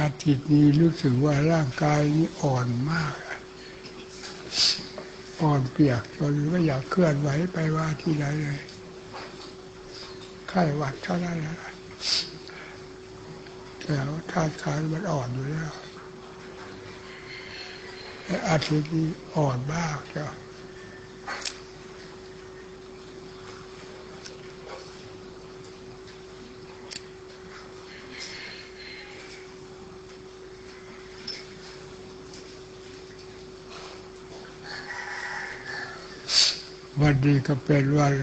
อาทิตย์นี้รู้สึกว่าร่างกายนี้อ่อนมาก อ่อนเปียกจนไม่อยากเคลื่อนไหวไปว่าที่ไหนเลยไข้หวัดเท่านั้นแหละแต่ธาตุขันมันอ่อนอยู่แล้วอาทิตย์นี้อ่อนมากจ้ะ วันนี้ก็เป็นวัน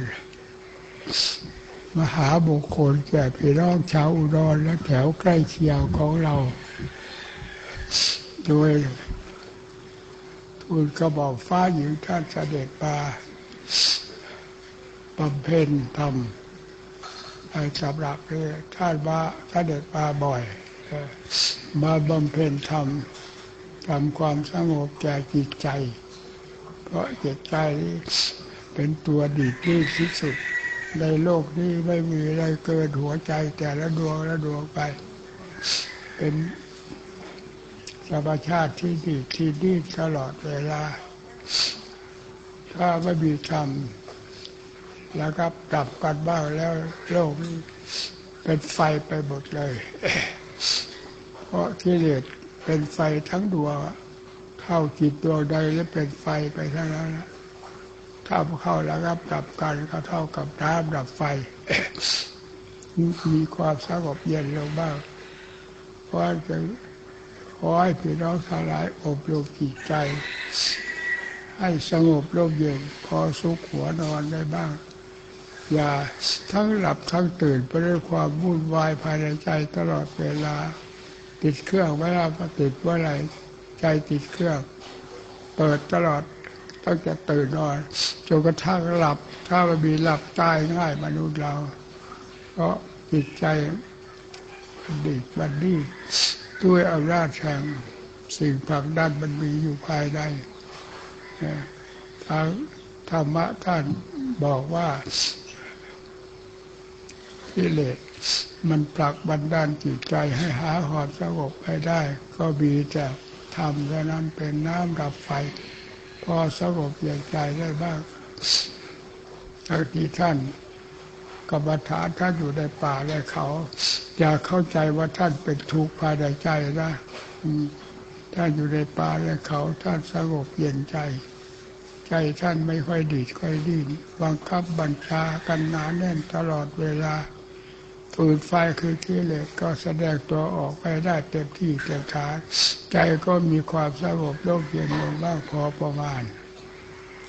มหาบุคคลแก่พี่น้องชาวอุดรและแถวใกล้เคียงของเรา โดยทูลกระบอกฟ้าหญิงท่านเสด็จมาบำเพ็ญธรรมในสำหรับเรื่องท่านมาเสด็จมาบ่อย มาบำเพ็ญธรรมทำความสงบแก่จิตใจ เพราะจิตใจ เป็นตัวดีที่ที่สุด ในโลกนี้ไม่มีอะไรเกินหัวใจแต่ละดวงละดวงไป เป็นธรรมชาติที่ดีที่ดีตลอดเวลา ถ้าไม่มีธรรมแล้วก็ปรับกันบ้างแล้วโลกเป็นไฟไปหมดเลย เพราะกิเลสเป็นไฟทั้งดวงเข้าจิตดวงใดแล้วเป็นไฟไปทั้งนั้นนะ ถ้าเข้าแล้วก็ปรับกันก็เท่ากับน้ำดับไฟ มีความสงบเย็นลงบ้างเพราะจะขอให้พี่น้องทั้งหลายอบรมจิตใจ ให้สงบร่มเย็นพอสุขหัวนอนได้บ้าง อย่าทั้งหลับทั้งตื่นไปด้วยความวุ่นวายภายในใจตลอดเวลา ติดเครื่องเวลาติดเมื่อไรใจติดเครื่อง เปิดตลอด ต้องจะตื่นนอนจนกระทั่งหลับ ถ้ามันมีหลับตายง่ายมนุษย์เรา เพราะจิตใจดิบมันดีด้วยอำนาจแห่งสิ่งผลักดันมันมีอยู่ภายในทางธรรมะท่านบอกว่ากิเลสมันผลักบันดาลจิตใจให้หาความสงบไปได้ ก็มีแต่ทำเท่านั้นเป็นน้ำดับไฟ พอสงบเย็นใจได้บ้างบางทีท่านกรรมฐานท่านอยู่ในป่าในเขา อย่าเข้าใจว่าท่านเป็นทุกข์ภายในใจนะท่านอยู่ในป่าในเขา ท่านสงบเย็นใจ ใจท่านไม่ค่อยดีดค่อยดิ้นบังคับบัญชากันหนาแน่นตลอดเวลา ฝืนไฟคือกิเลสก็แสดงตัวออกไปได้เต็มที่เต็มฐานใจก็มีความสงบโลกเย็นลงบ้างพอประมาณ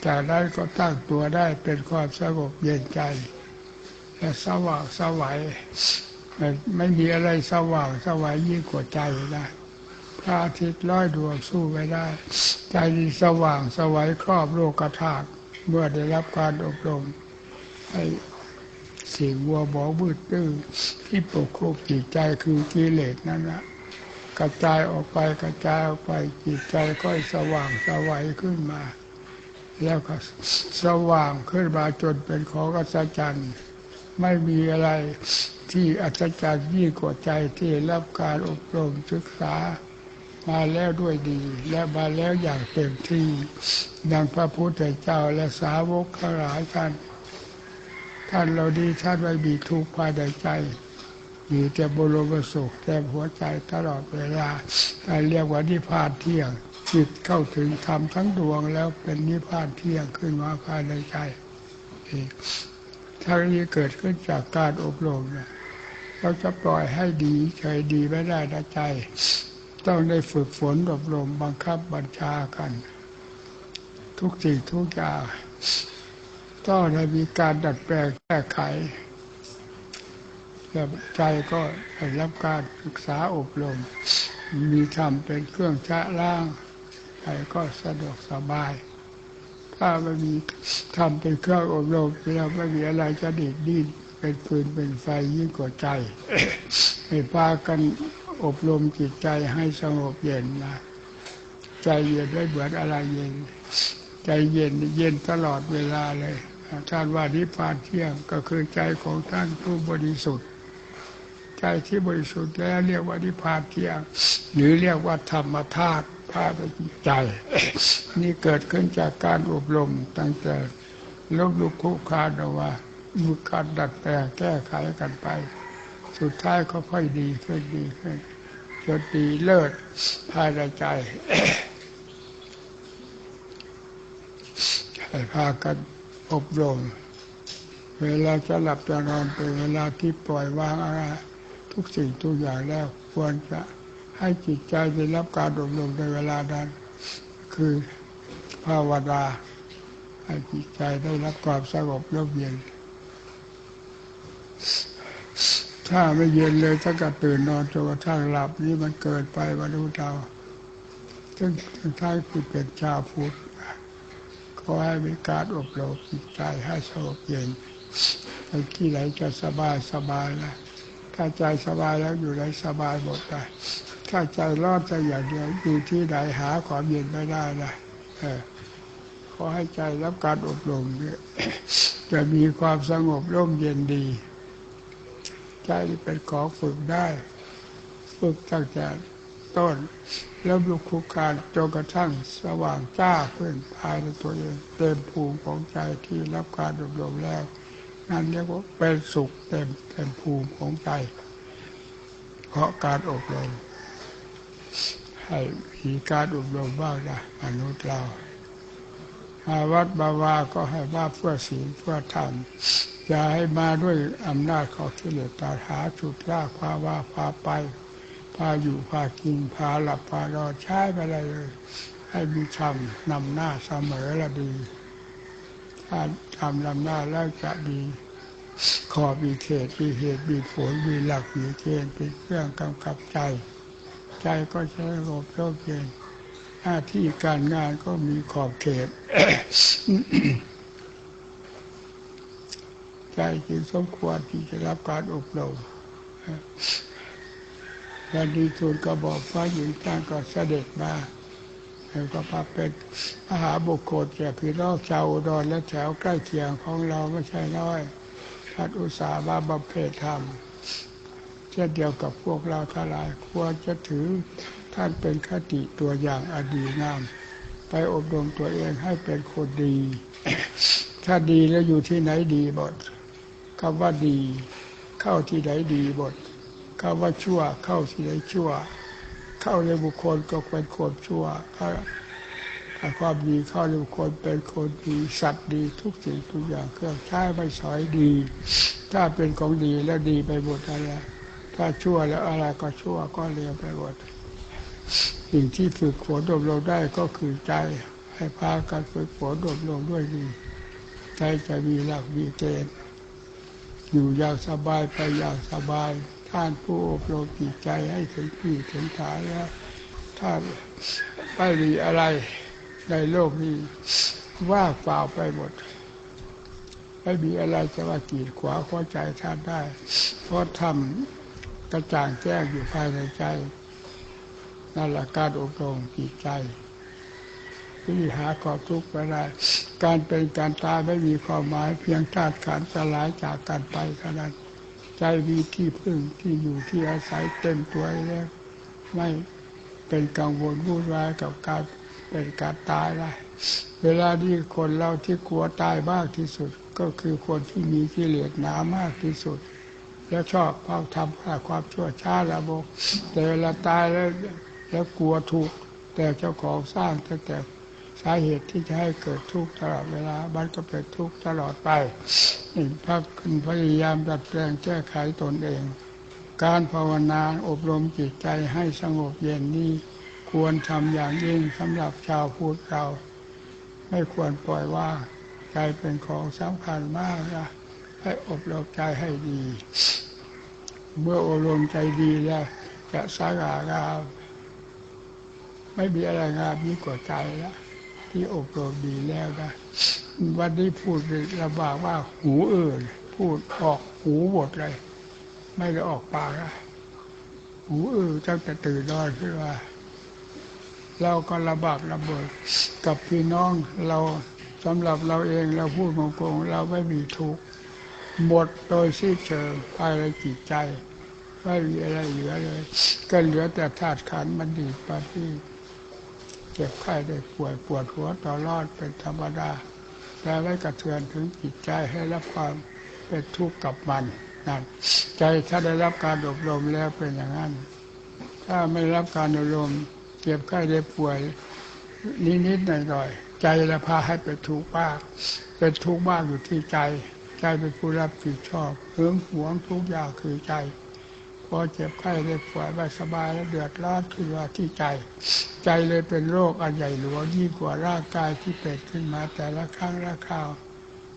จากนั้นก็ตั้งตัวได้เป็นความสงบเย็นใจและสว่างสวัยไม่มีอะไรสว่างสวัยยิ่งกว่าใจนะพระอาทิตย์ร้อยดวงสู้ไม่ได้ ใจดีสว่างสวัยครอบโลกธาตุเมื่อได้รับการอบรมให้ สิ่งวัวบอมืดตื้อที่ปกคลุมจิตใจคือกิเลสนั่นแหละกระจายออกไปกระจายออกไปจิตใจก็สว่างสวัยขึ้นมา แล้วก็สว่างขึ้นมาจนเป็นของอัศจรรย์ไม่มีอะไรที่อัศจรรย์ยิ่งกว่าใจที่รับการอบรมศึกษามาแล้วด้วยดี และมาแล้วอย่างเต็มที่ดังพระพุทธเจ้าและสาวกทั้งหลายท่าน ท่านเราดีท่านไม่มีทุกข์ภายในใจมีแต่บรมสุขแต่หัวใจตลอดเวลาท่าเรียกว่านิพพานเที่ยง จิตเข้าถึงธรรมทั้งดวงแล้วเป็นนิพพานเที่ยงขึ้นมาภายในใจทั้งนี้เกิดขึ้นจากการอบรมนะเราจะปล่อยให้ดีเฉยดีไม่ได้นะใจ ต้องได้ฝึกฝนอบรมบังคับบัญชากัน ทุกสิ่งทุกอย่าง ต้องได้มีการดัดแปลงแก้ไขแล้วใจก็ได้รับการศึกษาอบรม มีธรรมเป็นเครื่องชะล้างใจก็สะดวกสบาย ถ้าไม่มีธรรมเป็นเครื่องอบรมเราไม่มีอะไรจะดีดดิ้นเป็นฟืนเป็นไฟยิ่งกว่าใจให้พากันอบรมจิตใจให้สงบเย็นนะใจเย็นไม่เหมือนอะไรเย็น ใจเย็นเย็นตลอดเวลาเลย ท่านว่านิพพานเที่ยงก็คือใจของท่านผู้บริสุทธิ์ ใจที่บริสุทธิ์แล้วเรียกว่านิพพานเที่ยง หรือเรียกว่าธรรมธาตุพาไปจิตใจ นี่เกิดขึ้นจากการอบรมตั้งแต่ลบลุกคุกคานเอาว่ามีการดัดแปลงแก้ไขกันไป สุดท้ายก็ค่อยดีขึ้นดีขึ้นจนดีเลิศภายในใจให้พากัน อบรม เวลาจะหลับจะนอนเป็นเวลาที่ปล่อยวางอะไรทุกสิ่งทุกอย่างแล้วควรจะให้จิตใจได้รับการอบรมในเวลานั้น คือภาวนาให้จิตใจได้รับความสงบร่มเย็น ถ้าไม่เย็นเลยถ้าก็ตื่นนอนจนกระทั่งหลับนี่มันเกิดไปมนุษย์เราซึ่งท้ายคือเป็นชาวพุทธ ขอให้มีการอบรมจิตใจให้สงบเย็นไปที่ไหนจะสบายสบายนะถ้าใจสบายแล้วอยู่ไหนสบายหมดเลยถ้าใจรอนใจอย่างเดียวอยู่ที่ไหนหาความเย็นไม่ได้นะเออขอให้ใจรับการอบรมเนี่ยจะมีความสงบร่มเย็นดี ใจเป็นของฝึกได้ ฝึกตั้งแต่ต้น แล้วลุกคุกคานจนกระทั่งสว่างจ้าขึ้นภายในตัวเองเต็มภูมิของใจที่รับการอบรมแล้ว นั่นเรียกว่าเป็นสุขเต็มเต็มภูมิของใจ เพราะการอบรมให้มีการอบรมบ้างนะมนุษย์เรามาวัดบาวาก็ให้ว่าเพื่อศีลเพื่อธรรมอย่าให้มาด้วยอำนาจของกิเลสตาหาจุดล่าพาว่าพาไป พาอยู่พากินพาหลับพารอใช้ไปอะไรเลย ให้มีธรรมนำหน้าเสมอละดี ถ้าทำนำหน้าแล้วจะมีขอบมีเขตมีเหตุมีผลมีหลักมีเกณฑ์เป็นเครื่องกำกับใจ ใจก็จะสงบร่มเย็นหน้าที่การงานก็มีขอบเขต ใจจึงสมควรที่จะรับการอบรม และดีทูลก็บอกฟ้าหญิงจ้างก็เสด็จมาแล้วก็มาเป็นมหาบุคคลแก่พี่น้องชาวอุดรและแถวใกล้เคียงของเราไม่ใช่น้อยท่านอุตสาห์มาบำเพ็ญธรรมเช่นเดียวกับพวกเราทั้งหลายควรจะถือท่านเป็นคติตัวอย่างอดีงาม ไปอบรมตัวเองให้เป็นคนดี ถ้าดีแล้วอยู่ที่ไหนดีหมดคำว่าดี เข้าที่ไหนดีหมด คำว่าชั่วเข้าที่ไหนชั่ว เข้าในบุคคลก็เป็นคนชั่วถ้าความดีเข้าในบุคคลเป็นคนดีสัตว์ดีทุกสิ่งทุกอย่างเครื่องใช้ไม่สอยดี ถ้าเป็นของดีแล้วดีไปหมดอะไรถ้าชั่วแล้วอะไรก็ชั่วก็เลวไปหมดสิ่งที่ฝึกฝนอบรมได้ก็คือใจให้พากันฝึกฝนอบรมด้วยดีใจจะมีหลักมีเกณฑ์อยู่อย่างสบายไปอย่างสบาย ท่านผู้อบรมจิตใจให้ถึงที่ถึงฐานแล้ว ถ้าไม่มีอะไรในโลกนี้ว่างเปล่าไปหมด ไม่มีอะไรจะมากีดขวางหัวใจท่านได้ เพราะทำกระจ่างแจ้งอยู่ภายในใจนั่นแหละการอบรมจิตใจที่หาความทุกข์ไม่ได้การเป็นการตายไม่มีความหมายเพียงธาตุขันธ์สลายจากกันไปเท่านั้น ใจมีที่พึ่งที่อยู่ที่อาศัยเต็มตัวแล้วไม่เป็นกังวลวุ่นวายกับการเป็นการตายได้เวลาที่คนเราที่กลัวตายมากที่สุด ก็คือคนที่มีกิเลสหนามากที่สุด แล้วชอบความทำความชั่วช้าระบบแต่เวลาตายแล้วแล้วกลัวทุกแต่เจ้าของสร้างตั้งแต่ สาเหตุที่จะให้เกิดทุกข์ตลอดเวลาบันก็เป็นทุกข์ตลอดไปนี่พักคุณพยายามดัดแปลงแก้ไขตนเอง การภาวนาอบรมจิตใจให้สงบเย็นนี้ควรทำอย่างยิ่งสำหรับชาวพุทธเรา ไม่ควรปล่อยว่าใจเป็นของสำคัญมากนะให้อบรมใจให้ดี เมื่ออบรมใจดีแล้วจะสง่างามไม่มีอะไรงามยิ่งกว่าใจแล้ว ที่อบรมดีแล้วนะ วันนี้พูดระบากว่าหูเอื่นพูดออกหูหมดเลย ไม่ได้ออกปากนะหูเอื่นตั้งแต่ตื่นนอนขึ้นมาเราก็ระบากระเบิดกับพี่น้องเราสำหรับเราเองเราพูดโกงเราไม่มีทุกข์หมดโดยสิ้นเชิงภายในจิตใจ ไม่มีอะไรเหลือเลย ก็เหลือแต่ธาตุขันมันดีปาที่ เจ็บไข้ได้ป่วยปวดหัวต่อรอดเป็นธรรมดาแต่ไม่กระเทือนถึงจิตใจให้รับความเป็นทุกข์กับมันนั่นใจถ้าได้รับการอบรมแล้วเป็นอย่างนั้น ถ้าไม่รับการอบรมเจ็บไข้ได้ป่วยนิดๆหน่อยๆใจละพาให้เป็นทุกข์บ้างเป็นทุกข์บ้างอยู่ที่ใจ ใจเป็นผู้รับผิดชอบเหืองหวงทุกอย่างคือใจ พอเจ็บไข้ได้ป่วยไม่สบายแล้วเดือดร้อนขึ้นว่าที่ใจ ใจเลยเป็นโรคอันใหญ่หลวงยิ่งกว่าร่างกายที่เป็นขึ้นมาแต่ละครั้งละคราว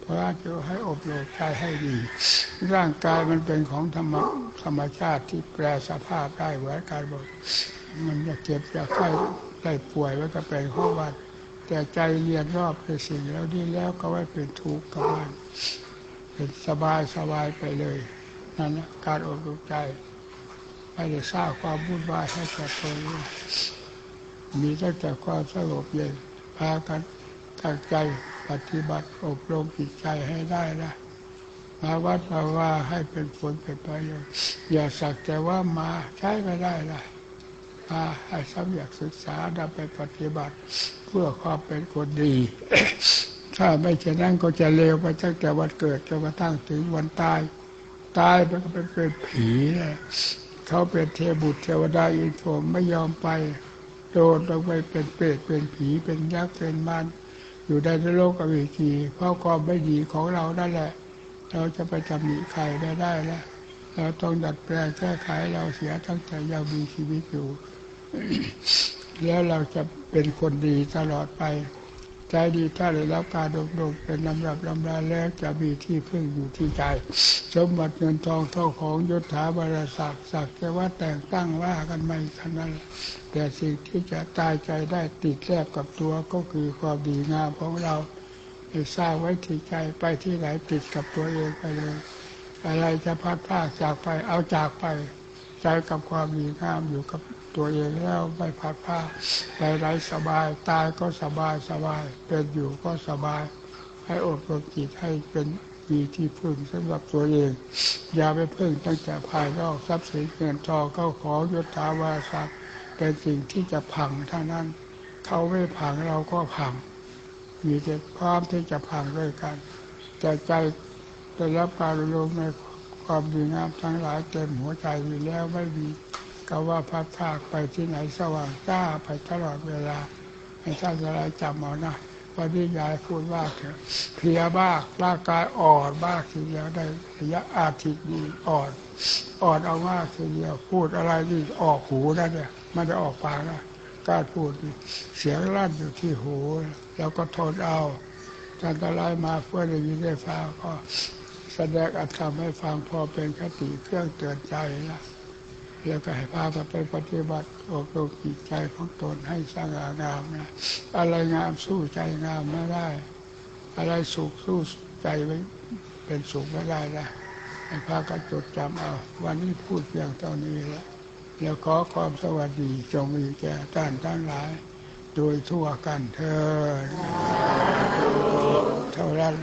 เพราะจะให้อบรมใจให้ดี ร่างกายมันเป็นของธรรมธรรมชาติที่แปลสภาพได้เหมือนกันหมดมันจะเจ็บจะไข้ได้ป่วยแล้วก็เป็นข้อวัดแต่ใจเรียนรอบในสิ่งแล้วนี่แล้วก็ไม่เป็นทุกข์กับมันเป็นสบายสบายไปเลยนั่นนะการอบรมใจ ไม่ได้สร้างความวุ่นวายให้แก่ตัวเองมีตั้งแต่ความสงบเย็นพากันตั้งใจปฏิบัติอบรมจิตใจให้ได้นะมาวัดมาว่าให้เป็นผลเป็นประโยชน์อย่าสักแต่ว่ามาใช้ไม่ได้ละมาให้สำอยากศึกษานำไปปฏิบัติเพื่อความเป็นคนดี ถ้าไม่เช่นนั้นก็จะเลวไปตั้งแต่วันเกิดจนกระทั่งถึงวันตาย ตายมันก็เป็นเป็นผีเลย เขาเป็นเทบุตรเทวดาอินทร์ไม่ยอมไป โดนลงไปเป็นเปรตเป็นผีเป็นยักษ์เป็นมารอยู่ในโลกอวิชีเพราะความไม่ดีของเรานั่นแหละ เราจะไปจำหนิใครไม่ได้แล้วเราต้องดัดแปลงแก้ไขเราเสียตั้งแต่ยังมีชีวิตอยู่ แล้วเราจะเป็นคนดีตลอดไป ใจดีถ้าได้รับการดมๆเป็นลำดับลำดาแล้วจะมีที่พึ่งอยู่ที่ใจ สมบัติเงินทองเท่าของยศถาบรรศักดิ์ศักดิ์แต่ว่าแต่งตั้งว่ากันไม่เท่านั้นแต่สิ่งที่จะตายใจได้ติดแลบกับตัวก็คือความดีงามของเราให้สร้างไว้ที่ใจไปที่ไหนติดกับตัวเองไปเลย อะไรจะพัดพาจากไปเอาจากไป ใจกับความดีงามอยู่กับตัวเองแล้วไม่พัดพากไปไรสบาย ตายก็สบายสบาย เป็นอยู่ก็สบาย ให้อบรมจิตให้เป็นมีที่พึ่งสำหรับตัวเอง อย่าไปพึ่งตั้งแต่ภายนอกทรัพย์สินเงินทองเข้าของยศถาวาศักดิ์เป็นสิ่งที่จะพังเท่านั้น เขาไม่พังเราก็พัง มีแต่พร้อมที่จะพังด้วยกัน แต่ใจได้รับการรวมใน ความดีงามทั้งหลายเต็มหัวใจอยู่แล้วไม่มีก็ว่าพัดพากไปที่ไหนสว่างจ้าไปตลอดเวลาให้ท่านอะไรจำเอานะวันนี้ยายพูดว่าเถอะเพลียบ้างร่างกายอ่อนบ้างทีเดียวได้ระยะอาทิตย์นี้อ่อนอ่อนเอามากทีเดียวพูดอะไรนี่ออกหูนะเนี่ยมันจะออกปากนะกล้าพูดเสียงลั่นอยู่ที่หู แล้วก็ทนเอาท่านอะไรมาเพื่อได้ยินได้ฟังก็ แสดงอัตธรรมให้ฟังพอเป็นคติเครื่องเตือนใจนะแล้วก็ให้พากันไปปฏิบัติอบรมจิตใจของตนให้สง่างามนะอะไรงามสู้ใจงามไม่ได้ อะไรสุขสู้ใจไม่เป็นสุขไม่ได้นะให้พากันจดจำเอาวันนี้พูดเพียงเท่านี้แล้วแล้วขอความสวัสดีจงมีแก่ท่านทั้งหลาย โดยทั่วกันเธอเท่านั้น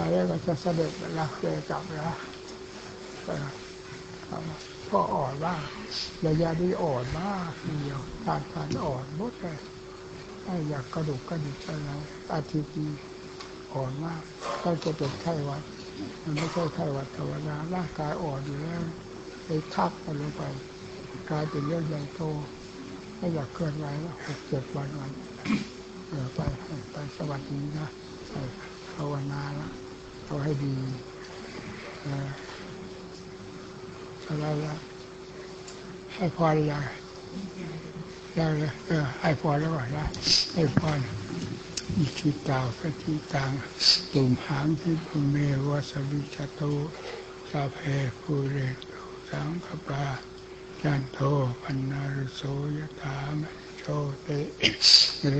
อะไรก็ จะเสด็จรักเจกลับแล้วก็อ่อนบ้าระยะนี้อ่อนมากทีเดียวการการอ่อนหมดเลยถ้อยากกระดูกกระดิกอะไรอาทิตย์นี้อ่อนมากก็จะเป็นไข้หวัด มันไม่ใช่ไข้หวัดธรรมดาร่างกายอ่อนอยู่แล้วไปทับกันลงไปกลายเป็นเรื่องใหญ่โตไม่อยากเคลื่อนไหวแล้วหกเจ็ดวันวันเออไปไปสวัสดีนะภาวนาแล้ว เอาให้ดีอะไรละให้พรอย่างย่างเลยเออให้พรแล้วก่อนนะให้พรอิทิตาปฏิตังตุมหังทิปเมวสวิชโตสาเพภูเรตุสังคปาจันโทปันนารโสยถามโชติ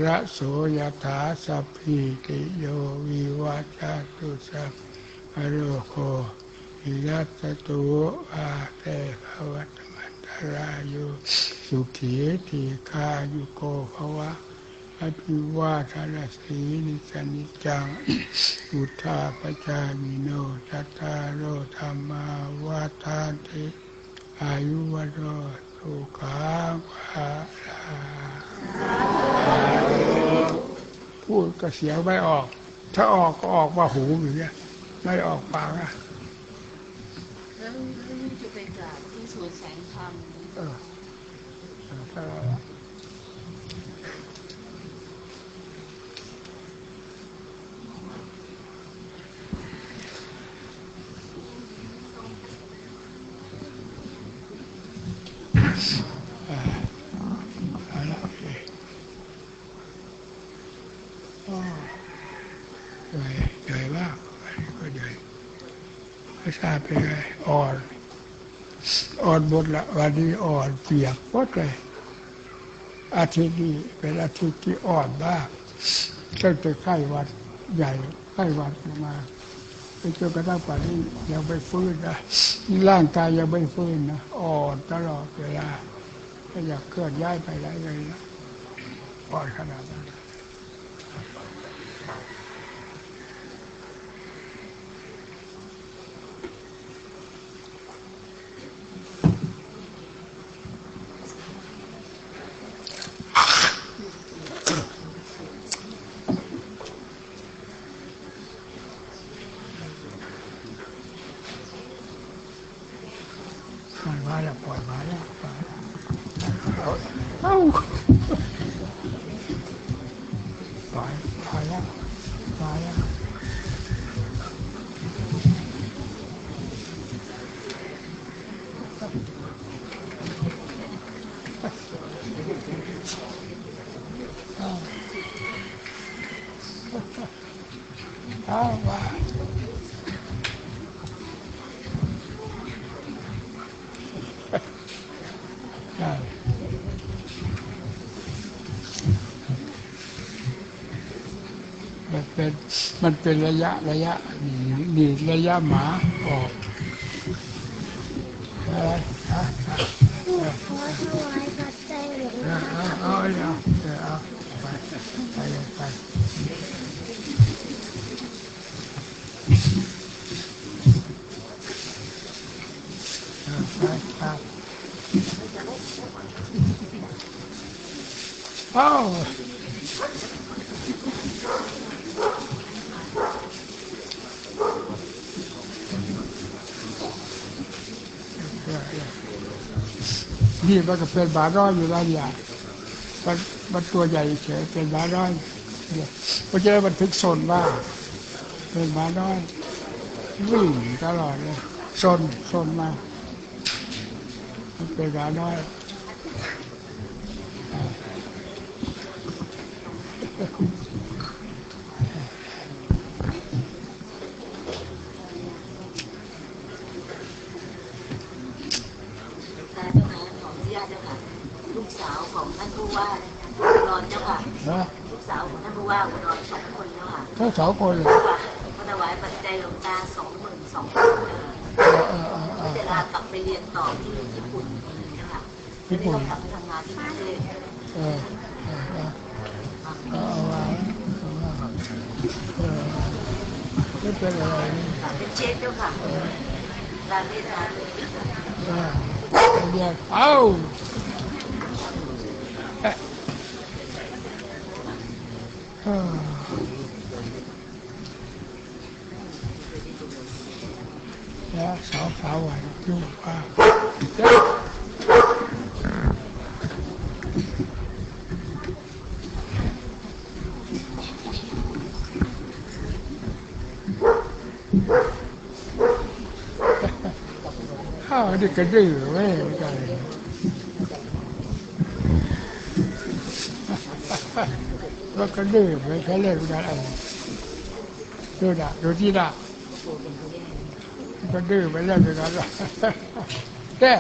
ระโสยถาสัพพิติโยวิวัจจตุสัพพโรโควิรัตตุอาเตภวัตมัตรายุสุขีติคายุโกภวะอภิวาทนาสีนิสนิจังพุทาปจามิโนจัตตารโอธรรมาวาทานติอายุวโรสุขังภาลัง พูดก็เสียงไม่ออก ถ้าออกก็ออกมาหูอย่างเงี้ย ไม่ออกปากอะแล้วแล้วนี่จะไปกราบที่สวนแสงธรรม เออเออถ้าเราอ่าเอาละโอเคอ้อ เหนื่อยเหนื่อยมากวันนี้ก็เหนื่อยไม่ทราบเป็นไงอ่อนอ่อนหมดละวันนี้อ่อนเปียกหมดเลยอาทิตย์นี้เป็นอาทิตย์ที่อ่อนมากตั้งแต่ไข้หวัดใหญ่ไข้หวัดมาไปจนกระทั่งป่านนี้ยังไม่ฟื้นนะร่างกายยังไม่ฟื้นนะอ่อนตลอดเวลา ก็อยากเคลื่อนย้ายไปไหนเลยนะอ่อนขนาดนั้น เป็นมันเป็นระยะระยะนี่นี่ระยะหมาออกอะไรฮะขอถวายปัจจัยหลวงเอาเอาเอาเอาไปไปเลยไปเอาไปครับเอ้า นี่มันก็เป็นบาร้อยอยู่แล้วอย่างมันมันตัวใหญ่เฉยเป็นบาร้อยเนี่ยเพราะฉะนั้นมันถึงสนว่าเป็นบาร้อยวิ่งตลอดเลยสนสนมามันเป็นบาร้อย ตาเจ้าค่ะของญาติเจ้าค่ะ ลูกสาวของท่านผู้ว่าอุดรเจ้าค่ะ นะ ลูกสาวของท่านผู้ว่าอุดรสอง คนเจ้าค่ะทั้งสองคนเลยเจ้าค่ะก็ถวายปัจจัยหลวงตาสองหมื่นสองพันเจ้าค่ะเออเออเออเอก็อจะลากลับไปเรียนต่อที่ญี่ปุ่นเจ้าค่ะไม่ได้ต้องกลับไปทำงานที่กรุงเทพเออเออเออเอาไว้เอาไว้เออไม่เป็นอะไรนี่ค่ะเป็นเช็คเจ้าค่ะร้านเมตตาเออเรียกเอ้าเอ๊ะเออแล้วสาวสาวไหวยุ่งว่าเอ๊ะข้าวนี่กระดื้อเว้ยไม่ใช่แล้ว กระดื้อไม่ใช่เล่นกันอะไรดูด่ะดูที่ด่ะกระดื้อไปเล่นกันละแก่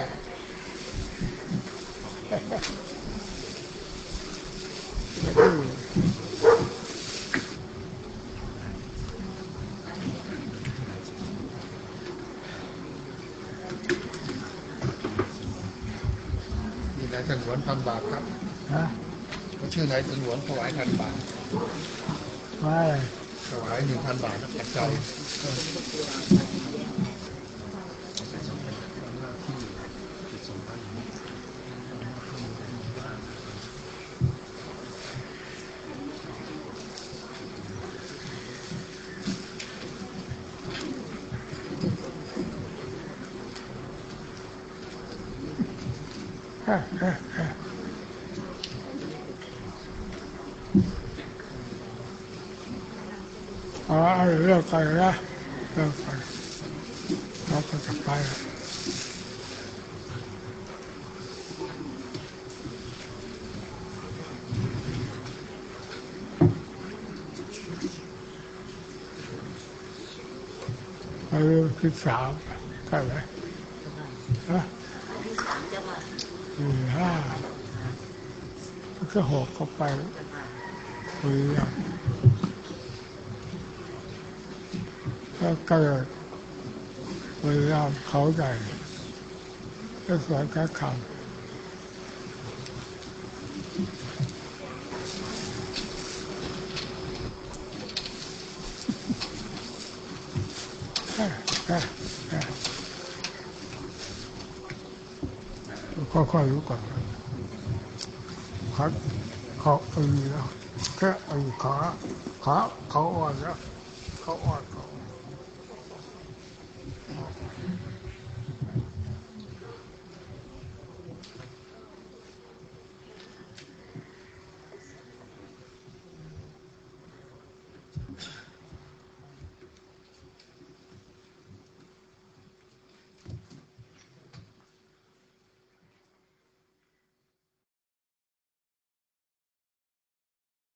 กระดื้อนี่นายสงวนทำบาปครับฮะนายชื่อนายสงวนถวายพันบาทไม่ถวายหนึ่งพันบาทนะปัจจัย อ๋อเอาเลิกกั นนะเลิกกันเราก็จะไปไปเรื่องที่สามใช่ไหมฮะที่สามจะมาที่ห้าก็หกเข้าไปเจ้าค่ะคุยกัน แล้วเกิดเวลาเขาใหญ่ก็สวนก็คำค่อยๆรู้ก่อนเขาเขาเออแล้วแค่เออขาขาเขาอ่อนแล้วเขาอ่อน